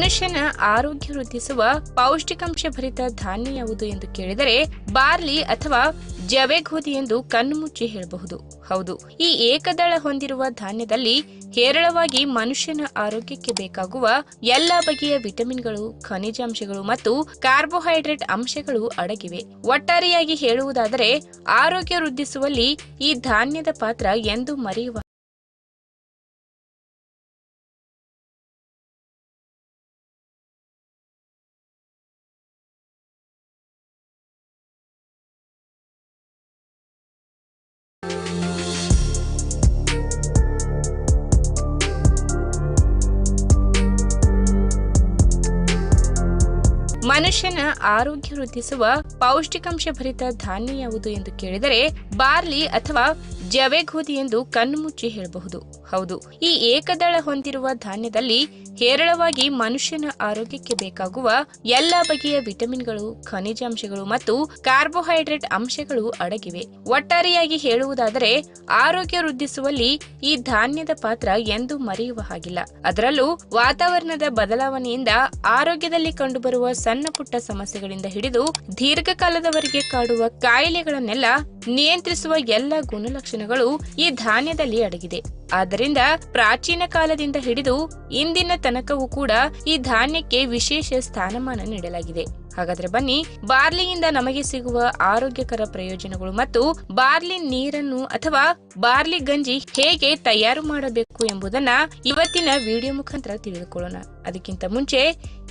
ಮನುಷ್ಯನ ಆರೋಗ್ಯ ವೃದ್ಧಿಸುವ ಪೌಷ್ಟಿಕಾಂಶ ಭರಿತ ಧಾನ್ಯ ಯಾವುದು ಎಂದು ಕೇಳಿದರೆ ಬಾರ್ಲಿ ಅಥವಾ ಜವೆ ಗೋಧಿ ಎಂದು ಕಣ್ಣು ಮುಚ್ಚಿ ಹೇಳಬಹುದು. ಹೌದು, ಈ ಏಕದಳ ಹೊಂದಿರುವ ಧಾನ್ಯದಲ್ಲಿ ಹೇರಳವಾಗಿ ಮನುಷ್ಯನ ಆರೋಗ್ಯಕ್ಕೆ ಬೇಕಾಗುವ ಎಲ್ಲ ಬಗೆಯ ವಿಟಮಿನ್ಗಳು, ಖನಿಜಾಂಶಗಳು ಮತ್ತು ಕಾರ್ಬೋಹೈಡ್ರೇಟ್ ಅಂಶಗಳು ಅಡಗಿವೆ. ಒಟ್ಟಾರೆಯಾಗಿ ಹೇಳುವುದಾದರೆ, ಆರೋಗ್ಯ ವೃದ್ಧಿಸುವಲ್ಲಿ ಈ ಧಾನ್ಯದ ಪಾತ್ರ ಎಂದು ಮರೆಯುವ ಮನುಷ್ಯನ ಆರೋಗ್ಯ ವೃದ್ಧಿಸುವ ಪೌಷ್ಟಿಕಾಂಶ ಭರಿತ ಧಾನ್ಯ ಯಾವುದು ಎಂದು ಕೇಳಿದರೆ ಬಾರ್ಲಿ ಅಥವಾ ಜವೆಗೋಧಿ ಎಂದು ಕಣ್ಣು ಮುಚ್ಚಿ ಹೇಳಬಹುದು. ಹೌದು, ಈ ಏಕದಳ ಹೊಂದಿರುವ ಧಾನ್ಯದಲ್ಲಿ ಹೇರಳವಾಗಿ ಮನುಷ್ಯನ ಆರೋಗ್ಯಕ್ಕೆ ಬೇಕಾಗುವ ಎಲ್ಲ ಬಗೆಯ ವಿಟಮಿನ್ಗಳು, ಖನಿಜಾಂಶಗಳು ಮತ್ತು ಕಾರ್ಬೋಹೈಡ್ರೇಟ್ ಅಂಶಗಳು ಅಡಗಿವೆ. ಒಟ್ಟಾರೆಯಾಗಿ ಹೇಳುವುದಾದರೆ, ಆರೋಗ್ಯ ವೃದ್ಧಿಸುವಲ್ಲಿ ಈ ಧಾನ್ಯದ ಪಾತ್ರ ಎಂದು ಮರೆಯುವ ಹಾಗಿಲ್ಲ. ಅದರಲ್ಲೂ ವಾತಾವರಣದ ಬದಲಾವಣೆಯಿಂದ ಆರೋಗ್ಯದಲ್ಲಿ ಕಂಡುಬರುವ ಸಣ್ಣ ಪುಟ್ಟ ಸಮಸ್ಯೆಗಳಿಂದ ಹಿಡಿದು ದೀರ್ಘಕಾಲದವರೆಗೆ ಕಾಡುವ ಕಾಯಿಲೆಗಳನ್ನೆಲ್ಲ ನಿಯಂತ್ರಿಸುವ ಎಲ್ಲ ಗುಣಲಕ್ಷಣಗಳು ಈ ಧಾನ್ಯದಲ್ಲಿ ಅಡಗಿದೆ. ಆದ್ದರಿಂದ ಪ್ರಾಚೀನ ಕಾಲದಿಂದ ಹಿಡಿದು ಇಂದಿನ ತನಕವೂ ಕೂಡ ಈ ಧಾನ್ಯಕ್ಕೆ ವಿಶೇಷ ಸ್ಥಾನಮಾನ ನೀಡಲಾಗಿದೆ. ಹಾಗಾದ್ರೆ ಬನ್ನಿ, ಬಾರ್ಲಿಯಿಂದ ನಮಗೆ ಸಿಗುವ ಆರೋಗ್ಯಕರ ಪ್ರಯೋಜನಗಳು ಮತ್ತು ಬಾರ್ಲಿ ನೀರನ್ನು ಅಥವಾ ಬಾರ್ಲಿ ಗಂಜಿ ಹೇಗೆ ತಯಾರು ಮಾಡಬೇಕು ಎಂಬುದನ್ನ ಇವತ್ತಿನ ವಿಡಿಯೋ ಮುಖಾಂತರ ತಿಳಿದುಕೊಳ್ಳೋಣ. ಅದಕ್ಕಿಂತ ಮುಂಚೆ,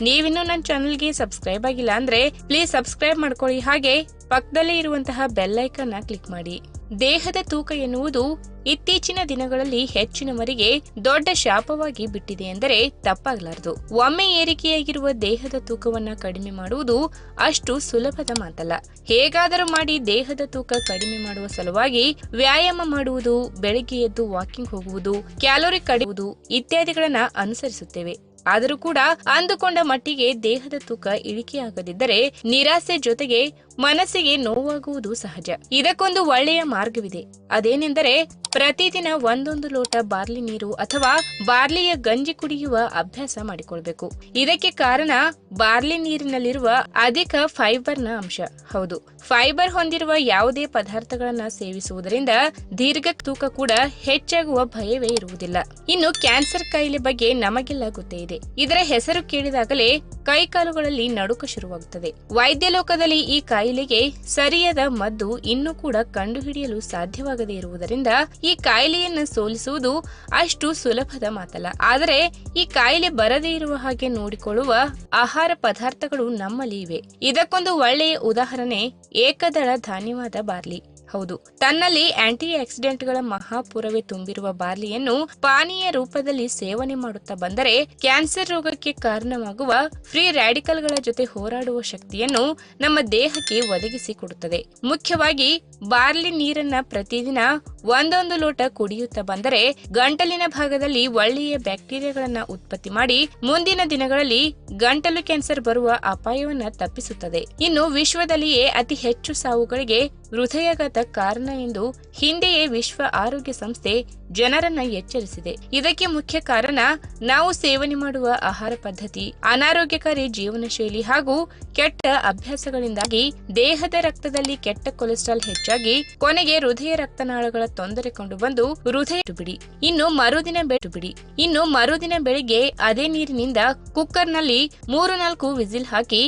ನೀವಿನ್ನೂ ನನ್ನ ಚಾನೆಲ್ಗೆ ಸಬ್ಸ್ಕ್ರೈಬ್ ಆಗಿಲ್ಲ ಅಂದ್ರೆ ಪ್ಲೀಸ್ ಸಬ್ಸ್ಕ್ರೈಬ್ ಮಾಡ್ಕೊಳ್ಳಿ. ಹಾಗೆ ಪಕ್ಕದಲ್ಲೇ ಇರುವಂತಹ ಬೆಲ್ಲೈಕನ್ನ ಕ್ಲಿಕ್ ಮಾಡಿ. ದೇಹದ ತೂಕ ಎನ್ನುವುದು ಇತ್ತೀಚಿನ ದಿನಗಳಲ್ಲಿ ಹೆಚ್ಚಿನವರಿಗೆ ದೊಡ್ಡ ಶಾಪವಾಗಿ ಬಿಟ್ಟಿದೆ ಎಂದರೆ ತಪ್ಪಾಗಲಾರದು. ಒಮ್ಮೆ ಏರಿಕೆಯಾಗಿರುವ ದೇಹದ ತೂಕವನ್ನ ಕಡಿಮೆ ಮಾಡುವುದು ಅಷ್ಟು ಸುಲಭದ ಮಾತಲ್ಲ. ಹೇಗಾದರೂ ಮಾಡಿ ದೇಹದ ತೂಕ ಕಡಿಮೆ ಮಾಡುವ ಸಲುವಾಗಿ ವ್ಯಾಯಾಮ ಮಾಡುವುದು, ಬೆಳಗ್ಗೆ ಎದ್ದು ವಾಕಿಂಗ್ ಹೋಗುವುದು ಕ್ಯಾಲೋರಿ ಕಡಿಯುವುದು ಇತ್ಯಾದಿಗಳನ್ನ ಅನುಸರಿಸುತ್ತೇವೆ. ಆದರೂ ಕೂಡ ಅಂದುಕೊಂಡ ಮಟ್ಟಿಗೆ ದೇಹದ ತೂಕ ಇಳಿಕೆಯಾಗದಿದ್ದರೆ ನಿರಾಸೆ ಜೊತೆಗೆ ಮನಸ್ಸಿಗೆ ನೋವಾಗುವುದು ಸಹಜ. ಇದಕ್ಕೊಂದು ಒಳ್ಳೆಯ ಮಾರ್ಗವಿದೆ. ಅದೇನೆಂದರೆ, ಪ್ರತಿದಿನ ಒಂದೊಂದು ಲೋಟ ಬಾರ್ಲಿ ನೀರು ಅಥವಾ ಬಾರ್ಲಿಯ ಗಂಜಿ ಕುಡಿಯುವ ಅಭ್ಯಾಸ ಮಾಡಿಕೊಳ್ಬೇಕು. ಇದಕ್ಕೆ ಕಾರಣ ಬಾರ್ಲಿ ನೀರಿನಲ್ಲಿರುವ ಅಧಿಕ ಫೈಬರ್ನ ಅಂಶ. ಹೌದು, ಫೈಬರ್ ಹೊಂದಿರುವ ಯಾವುದೇ ಪದಾರ್ಥಗಳನ್ನ ಸೇವಿಸುವುದರಿಂದ ದೀರ್ಘ ತೂಕ ಕೂಡ ಹೆಚ್ಚಾಗುವ ಭಯವೇ ಇರುವುದಿಲ್ಲ. ಇನ್ನು ಕ್ಯಾನ್ಸರ್ ಕಾಯಿಲೆ ಬಗ್ಗೆ ನಮಗೆಲ್ಲ ಗೊತ್ತೇ ಇದೆ. ಇದರ ಹೆಸರು ಕೇಳಿದಾಗಲೇ ಕೈಕಾಲುಗಳಲ್ಲಿ ನಡುಕ ಶುರುವಾಗುತ್ತದೆ. ವೈದ್ಯ ಲೋಕದಲ್ಲಿ ಈ ಕಾಯಿಲೆಗೆ ಸರಿಯಾದ ಮದ್ದು ಇನ್ನೂ ಕೂಡ ಕಂಡುಹಿಡಿಯಲು ಸಾಧ್ಯವಾಗದೇ ಇರುವುದರಿಂದ ಈ ಕಾಯಿಲೆಯನ್ನು ಸೋಲಿಸುವುದು ಅಷ್ಟು ಸುಲಭದ ಮಾತಲ್ಲ. ಆದರೆ ಈ ಕಾಯಿಲೆ ಬರದೇ ಇರುವ ಹಾಗೆ ನೋಡಿಕೊಳ್ಳುವ ಆಹಾರ ಪದಾರ್ಥಗಳು ನಮ್ಮಲ್ಲಿ ಇವೆ. ಇದಕ್ಕೊಂದು ಒಳ್ಳೆಯ ಉದಾಹರಣೆ ಏಕದಳ ಧಾನ್ಯವಾದ ಬಾರ್ಲಿ. ಹೌದು. ತನ್ನಲ್ಲಿ ಆಂಟಿ ಆಕ್ಸಿಡೆಂಟ್ಗಳ ಮಹಾಪುರವೇ ತುಂಬಿರುವ ಬಾರ್ಲಿಯನ್ನು ಪಾನೀಯ ರೂಪದಲ್ಲಿ ಸೇವನೆ ಮಾಡುತ್ತಾ ಬಂದರೆ ಕ್ಯಾನ್ಸರ್ ರೋಗಕ್ಕೆ ಕಾರಣವಾಗುವ ಫ್ರೀ ರ್ಯಾಡಿಕಲ್ಗಳ ಜೊತೆ ಹೋರಾಡುವ ಶಕ್ತಿಯನ್ನು ನಮ್ಮ ದೇಹಕ್ಕೆ ಒದಗಿಸಿಕೊಡುತ್ತದೆ ಮುಖ್ಯವಾಗಿ ಬಾರ್ಲಿ ನೀರನ್ನ ಪ್ರತಿದಿನ ಒಂದೊಂದು ಲೋಟ ಕುಡಿಯುತ್ತಾ ಬಂದರೆ ಗಂಟಲಿನ ಭಾಗದಲ್ಲಿ ಒಳ್ಳೆಯ ಬ್ಯಾಕ್ಟೀರಿಯಾಗಳನ್ನ ಉತ್ಪತ್ತಿ ಮಾಡಿ ಮುಂದಿನ ದಿನಗಳಲ್ಲಿ ಗಂಟಲು ಕ್ಯಾನ್ಸರ್ ಬರುವ ಅಪಾಯವನ್ನ ತಪ್ಪಿಸುತ್ತದೆ. ಇನ್ನು ವಿಶ್ವದಲ್ಲಿಯೇ ಅತಿ ಹೆಚ್ಚು ಸಾವುಗಳಿಗೆ ಹೃದಯಾಘಾತ ಕಾರಣ ಎಂದು ಹಿಂದೆಯೇ ವಿಶ್ವ ಆರೋಗ್ಯ ಸಂಸ್ಥೆ ಜನರನ್ನ ಎಚ್ಚರಿಸಿದೆ. ಇದಕ್ಕೆ ಮುಖ್ಯ ಕಾರಣ ನಾವು ಸೇವನೆ ಮಾಡುವ ಆಹಾರ ಪದ್ಧತಿ, ಅನಾರೋಗ್ಯಕಾರಿ ಜೀವನ ಶೈಲಿ ಹಾಗೂ ಕೆಟ್ಟ ಅಭ್ಯಾಸಗಳಿಂದಾಗಿ ದೇಹದ ರಕ್ತದಲ್ಲಿ ಕೆಟ್ಟ ಕೊಲೆಸ್ಟ್ರಾಲ್ ಹೆಚ್ಚಾಗಿ ಕೊನೆಗೆ ಹೃದಯ ರಕ್ತನಾಳಗಳ ತೊಂದರೆ ಕೊಂಡು ಬಂದು ಹೃದಯ ಬಿಡಿ ಇನ್ನು ಮರುದಿನ ಬೆಟ್ಟು ಬಿಡಿ ಇನ್ನು ಮರುದಿನ ಬೆಳಿಗ್ಗೆ ಅದೇ ನೀರಿನಿಂದ ಕುಕ್ಕರ್ನಲ್ಲಿ ಮೂರು ನಾಲ್ಕು ವಿಸಿಲ್ ಹಾಕಿ